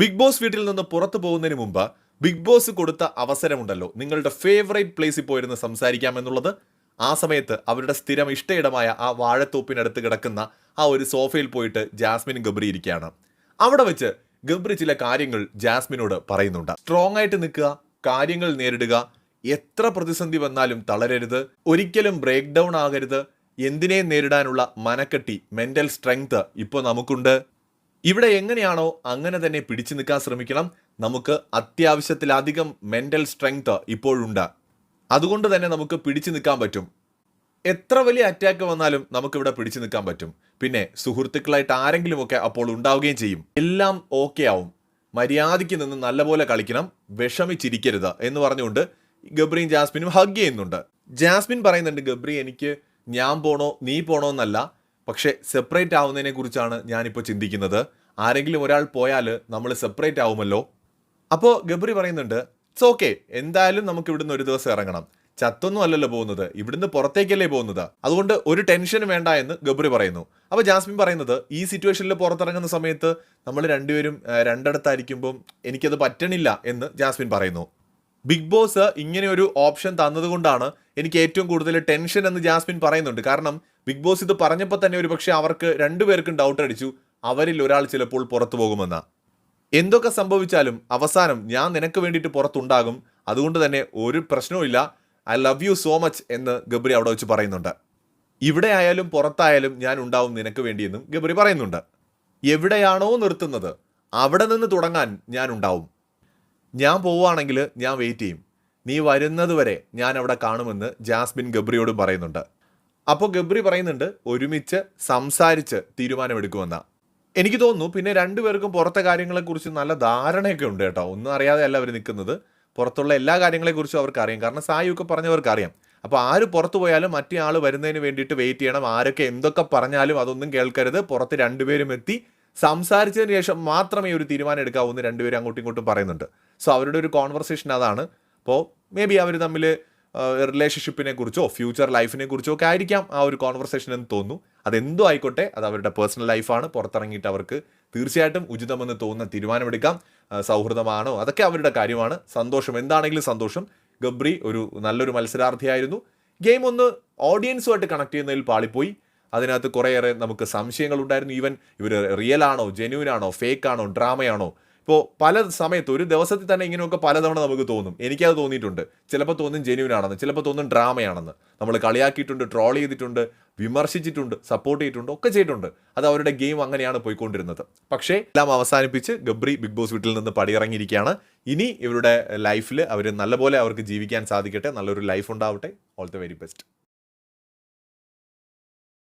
Big boss വീട്ടിൽ നിന്ന് പുറത്തു പോകുന്നതിന് മുമ്പ് ബിഗ് ബോസ് കൊടുത്ത അവസരമുണ്ടല്ലോ. നിങ്ങളുടെ ഫേവറേറ്റ് പ്ലേസിൽ പോയിരുന്ന് സംസാരിക്കാമെന്നുള്ളത് ആ സമയത്ത് അവരുടെ സ്ഥിരം ഇഷ്ടയിടമായ ആ വാഴത്തോപ്പിനടുത്ത് കിടക്കുന്ന ആ ഒരു സോഫയിൽ പോയിട്ട് ജാസ്മിൻ ഗബ്രി ഇരിക്കുകയാണ്. അവിടെ വെച്ച് ഗബ്രി ചില കാര്യങ്ങൾ ജാസ്മിനോട് പറയുന്നുണ്ട്. സ്ട്രോങ് ആയിട്ട് നിൽക്കുക കാര്യങ്ങൾ നേരിടുക എത്ര പ്രതിസന്ധി വന്നാലും തളരരുത് ഒരിക്കലും ബ്രേക്ക് ഡൗൺ ആകരുത് എന്തിനേയും നേരിടാനുള്ള മനക്കെട്ടി മെന്റൽ സ്ട്രെങ്ത് ഇപ്പോൾ നമുക്കുണ്ട്. ഇവിടെ എങ്ങനെയാണോ അങ്ങനെ തന്നെ പിടിച്ചു നിൽക്കാൻ ശ്രമിക്കണം. നമുക്ക് അത്യാവശ്യത്തിലധികം മെന്റൽ സ്ട്രെങ്ത് ഇപ്പോഴുണ്ട്. അതുകൊണ്ട് തന്നെ നമുക്ക് പിടിച്ചു നിൽക്കാൻ പറ്റും. എത്ര വലിയ അറ്റാക്ക് വന്നാലും നമുക്കിവിടെ പിടിച്ചു നിൽക്കാൻ പറ്റും. പിന്നെ സുഹൃത്തുക്കളായിട്ട് ആരെങ്കിലുമൊക്കെ അപ്പോൾ ഉണ്ടാവുകയും ചെയ്യും. എല്ലാം ഓക്കെ ആവും. മര്യാദയ്ക്ക് നിന്ന് നല്ലപോലെ കളിക്കണം. വിഷമിച്ചിരിക്കരുത് എന്ന് പറഞ്ഞുകൊണ്ട് ഗബ്രിയും ജാസ്മിനും ഹഗ് ചെയ്യുന്നുണ്ട്. ജാസ്മിൻ പറയുന്നുണ്ട് ഗബ്രി എനിക്ക് ഞാൻ പോണോ നീ പോണോ എന്നല്ല. പക്ഷെ സെപ്പറേറ്റ് ആവുന്നതിനെ കുറിച്ചാണ് ഞാനിപ്പോൾ ചിന്തിക്കുന്നത്. ആരെങ്കിലും ഒരാൾ പോയാൽ നമ്മൾ സെപ്പറേറ്റ് ആവുമല്ലോ? അപ്പോൾ ഗബ്രി പറയുന്നുണ്ട് ഇറ്റ്സ് ഓക്കെ എന്തായാലും നമുക്ക് ഇവിടുന്ന് ഒരു ദിവസം ഇറങ്ങണം. ചത്തൊന്നും അല്ലല്ലോ പോകുന്നത്. ഇവിടുന്ന് പുറത്തേക്കല്ലേ പോകുന്നത്. അതുകൊണ്ട് ഒരു ടെൻഷനും വേണ്ട എന്ന് ഗബ്രി പറയുന്നു. അപ്പോൾ ജാസ്മിൻ പറയുന്നത് ഈ സിറ്റുവേഷനിൽ പുറത്തിറങ്ങുന്ന സമയത്ത് നമ്മൾ രണ്ടുപേരും രണ്ടടുത്തായിരിക്കുമ്പം എനിക്കത് പറ്റണില്ല എന്ന് ജാസ്മിൻ പറയുന്നു. ബിഗ് ബോസ് ഇങ്ങനെ ഒരു ഓപ്ഷൻ തന്നതുകൊണ്ടാണ് എനിക്ക് ഏറ്റവും കൂടുതൽ ടെൻഷൻ എന്ന് ജാസ്മിൻ പറയുന്നുണ്ട്. കാരണം ബിഗ് ബോസ് ഇത് പറഞ്ഞപ്പോൾ തന്നെ ഒരു പക്ഷേ അവർക്ക് രണ്ടുപേർക്കും ഡൗട്ട് അടിച്ചു. അവരിൽ ഒരാൾ ചിലപ്പോൾ പുറത്തു പോകുമെന്ന. എന്തൊക്കെ സംഭവിച്ചാലും അവസാനം ഞാൻ നിനക്ക് വേണ്ടിയിട്ട് പുറത്തുണ്ടാകും. അതുകൊണ്ട് തന്നെ ഒരു പ്രശ്നവുമില്ല I love you so much എന്ന് ഗബ്രി അവിടെ വെച്ച് പറയുന്നുണ്ട്. ഇവിടെ ആയാലും പുറത്തായാലും ഞാൻ ഉണ്ടാവും നിനക്ക് വേണ്ടിയെന്നും ഗബ്രി പറയുന്നുണ്ട്. എവിടെയാണോ നിർത്തുന്നത് അവിടെ നിന്ന് തുടങ്ങാൻ ഞാൻ ഉണ്ടാവും. ഞാൻ പോവുകയാണെങ്കിൽ ഞാൻ വെയിറ്റ് ചെയ്യും. നീ വരുന്നതുവരെ ഞാൻ അവിടെ കാണുമെന്ന് ജാസ്മിൻ ഗബ്രിയോടും പറയുന്നുണ്ട്. അപ്പോൾ ഗബ്രി പറയുന്നുണ്ട് ഒരുമിച്ച് സംസാരിച്ച് തീരുമാനമെടുക്കുമെന്ന. എനിക്ക് തോന്നുന്നു പിന്നെ രണ്ടുപേർക്കും പുറത്തെ കാര്യങ്ങളെക്കുറിച്ച് നല്ല ധാരണയൊക്കെ ഉണ്ട് കേട്ടോ. ഒന്നും അറിയാതെ അല്ല അവർ നിൽക്കുന്നത്. പുറത്തുള്ള എല്ലാ കാര്യങ്ങളെക്കുറിച്ചും അവർക്ക് അറിയാം കാരണം സായിയൊക്കെ പറഞ്ഞവർക്ക് അറിയാം അപ്പോൾ ആര് പുറത്തു പോയാലും മറ്റേ ആൾ വരുന്നതിന് വേണ്ടിയിട്ട് വെയിറ്റ് ചെയ്യണം. ആരൊക്കെ എന്തൊക്കെ പറഞ്ഞാലും അതൊന്നും കേൾക്കരുത്. പുറത്ത് രണ്ടുപേരും എത്തി സംസാരിച്ചതിന് ശേഷം മാത്രമേ ഒരു തീരുമാനം എടുക്കാവൂ എന്ന് രണ്ടുപേരും അങ്ങോട്ടും ഇങ്ങോട്ടും പറയുന്നുണ്ട്. സോ അവരുടെ ഒരു കോൺവെർസേഷൻ അതാണ്. അപ്പോൾ മേ ബി അവർ തമ്മിൽ റിലേഷൻഷിപ്പിനെ കുറിച്ചോ ഫ്യൂച്ചർ ലൈഫിനെ കുറിച്ചോ ഒക്കെ ആയിരിക്കാം ആ ഒരു കോൺവെർസേഷൻ എന്ന് തോന്നുന്നു. അതെന്തോ ആയിക്കോട്ടെ അത് അവരുടെ പേഴ്സണൽ ലൈഫാണ് പുറത്തിറങ്ങിയിട്ട് അവർക്ക് തീർച്ചയായിട്ടും ഉചിതമെന്ന് തോന്നുന്ന തീരുമാനമെടുക്കാം. സൗഹൃദമാണോ അതൊക്കെ അവരുടെ കാര്യമാണ്. സന്തോഷം എന്താണെങ്കിലും സന്തോഷം. ഗബ്രി ഒരു നല്ലൊരു മത്സരാർത്ഥിയായിരുന്നു. ഗെയിം ഒന്ന് ഓഡിയൻസുമായിട്ട് കണക്ട് ചെയ്യുന്നതിൽ പാളിപ്പോയി. അതിനകത്ത് കുറേയേറെ നമുക്ക് സംശയങ്ങൾ ഉണ്ടായിരുന്നു ഈവൻ ഇവർ റിയൽ ആണോ ജെന്യൂൻ ആണോ ഫേക്ക് ആണോ? ഡ്രാമയാണോ ഇപ്പോൾ പല സമയത്ത് ഒരു ദിവസത്തിൽ തന്നെ ഇങ്ങനെയൊക്കെ പലതവണ നമുക്ക് തോന്നും. എനിക്കത് തോന്നിയിട്ടുണ്ട്. ചിലപ്പോൾ തോന്നും ജെന്യൂൻ ആണെന്ന് ചിലപ്പോൾ തോന്നും ഡ്രാമയാണെന്ന് നമ്മൾ കളിയാക്കിയിട്ടുണ്ട് ട്രോൾ ചെയ്തിട്ടുണ്ട് വിമർശിച്ചിട്ടുണ്ട് സപ്പോർട്ട് ചെയ്തിട്ടുണ്ട് ഒക്കെ ചെയ്തിട്ടുണ്ട്. അത് അവരുടെ ഗെയിം അങ്ങനെയാണ് പോയിക്കൊണ്ടിരുന്നത്. പക്ഷേ എല്ലാം അവസാനിപ്പിച്ച് ഗബ്രി ബിഗ് ബോസ് വീട്ടിൽ നിന്ന് പടിയിറങ്ങിയിരിക്കുകയാണ്. ഇനി ഇവരുടെ ലൈഫിൽ അവർ നല്ലപോലെ അവർക്ക് ജീവിക്കാൻ സാധിക്കട്ടെ. നല്ലൊരു ലൈഫ് ഉണ്ടാവട്ടെ. All the very best